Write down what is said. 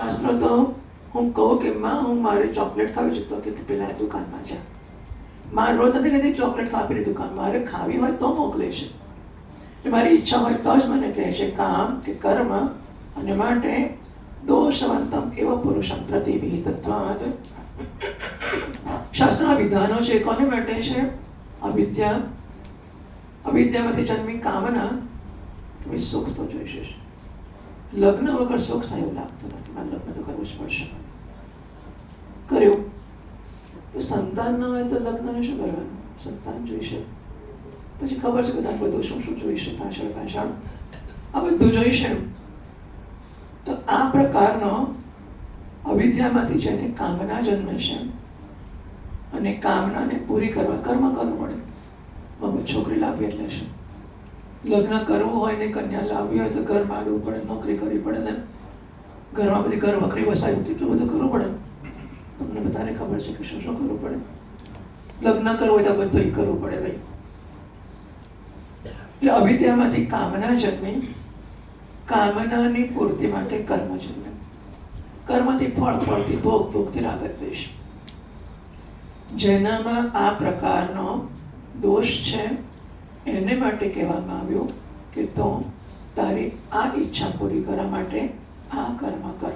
શાસ્ત્રો તો હું કહું કે માં હું મારે ચોકલેટ ખાવી છે તો કે પેલા દુકાનમાં જા માં રોજ નથી કહેતી ચોકલેટ ખાવી દુકાન મારે ખાવી હોય તો મોકલે છે એટલે મારી ઈચ્છા હોય તો જ મને કહે છે કામ કે કર્મ અને માટે દોષવંતમ એવો પુરુષમ પ્રતિભિહિત શાસ્ત્રના વિધાનો છે કોને માટે છે અવિદ્યા અવિદ્યામાંથી જન્મી કામના સુખ તો જોઈશે. લગ્ન વગર સુખ થાય એવું લાગતું નથી. મારે લગ્ન તો કરવું જ પડશે. કર્યું. તો સંતાન ન હોય તો લગ્નને શું કરવાનું? સંતાન જોઈશે પછી ખબર છે બધા બધું શું શું જોઈશે પાછળ પાછળ. આ બધું જોઈશે તો આ પ્રકારનો અવિદ્યામાંથી જેને કામના જન્મે છે. અને કામનાને પૂરી કરવા કર્મ કરવું પડે. મમ્મી છોકરી લાવી એટલે છે લગ્ન કરવું હોય ને કન્યા લાવવી હોય તો ઘર માંડવું પડે, નોકરી કરવી પડે ને ઘરમાં બધી ઘર વખરી વસાવી એટલું બધું કરવું પડે. તમને બધાને ખબર છે કે શું શું કરવું પડે. લગ્ન કરવું હોય તો બધું કરવું પડે ભાઈ. એટલે અવિદ્યામાંથી કામના જન્મી. કામનાની પૂર્તિ માટે કર્મ જન્મે. કર્મથી ફળ ફળથી ભોગ ભોગથી રાગત દ્વેષ જેનામાં આ પ્રકારનો દોષ છે એને માટે કહેવામાં આવ્યું કે તો તારી આ ઈચ્છા પૂરી કરવા માટે આ કર્મ કર.